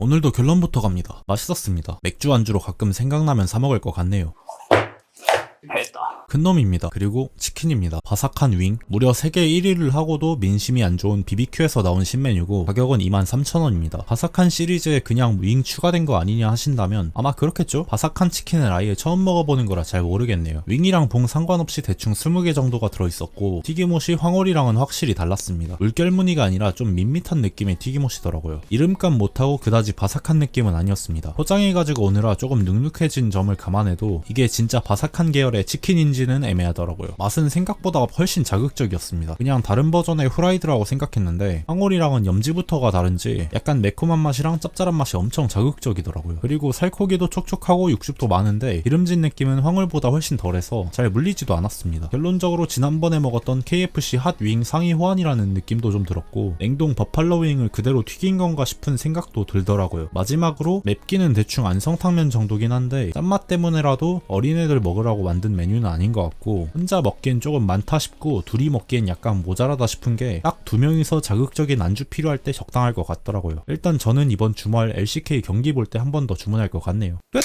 오늘도 결론부터 갑니다. 맛있었습니다. 맥주 안주로 가끔 생각나면 사 먹을 것 같네요. 했다. 큰 놈입니다. 그리고 치킨입니다. 바삭한 윙. 무려 세계 1위를 하고도 민심이 안 좋은 BBQ에서 나온 신메뉴고 가격은 23,000원입니다. 바삭한 시리즈에 그냥 윙 추가된 거 아니냐 하신다면 아마 그렇겠죠? 바삭한 치킨을 아예 처음 먹어보는 거라 잘 모르겠네요. 윙이랑 봉 상관없이 대충 20개 정도가 들어있었고 튀김옷이 황홀이랑은 확실히 달랐습니다. 물결 무늬가 아니라 좀 밋밋한 느낌의 튀김옷이더라고요. 이름값 못하고 그다지 바삭한 느낌은 아니었습니다. 포장해가지고 오느라 조금 눅눅해진 점을 감안해도 이게 진짜 바삭한 계열의 치킨인지 는 애매하더라고요. 맛은 생각보다 훨씬 자극적이었습니다. 그냥 다른 버전의 후라이드라고 생각했는데 황홀이랑은 염지부터가 다른지 약간 매콤한 맛이랑 짭짤한 맛이 엄청 자극적이더라고요. 그리고 살코기도 촉촉하고 육즙도 많은데 기름진 느낌은 황홀보다 훨씬 덜해서 잘 물리지도 않았습니다. 결론적으로 지난번에 먹었던 KFC 핫윙 상위 호환이라는 느낌도 좀 들었고 냉동 버팔로 윙을 그대로 튀긴 건가 싶은 생각도 들더라고요. 마지막으로 맵기는 대충 안성탕면 정도긴 한데 짠맛 때문에라도 어린애들 먹으라고 만든 메뉴는 아닌 것 같고 혼자 먹기엔 조금 많다 싶고 둘이 먹기엔 약간 모자라다 싶은 게 딱 두 명이서 자극적인 안주 필요할 때 적당할 것 같더라고요. 일단 저는 이번 주말 LCK 경기 볼 때 한 번 더 주문할 것 같네요. 끝!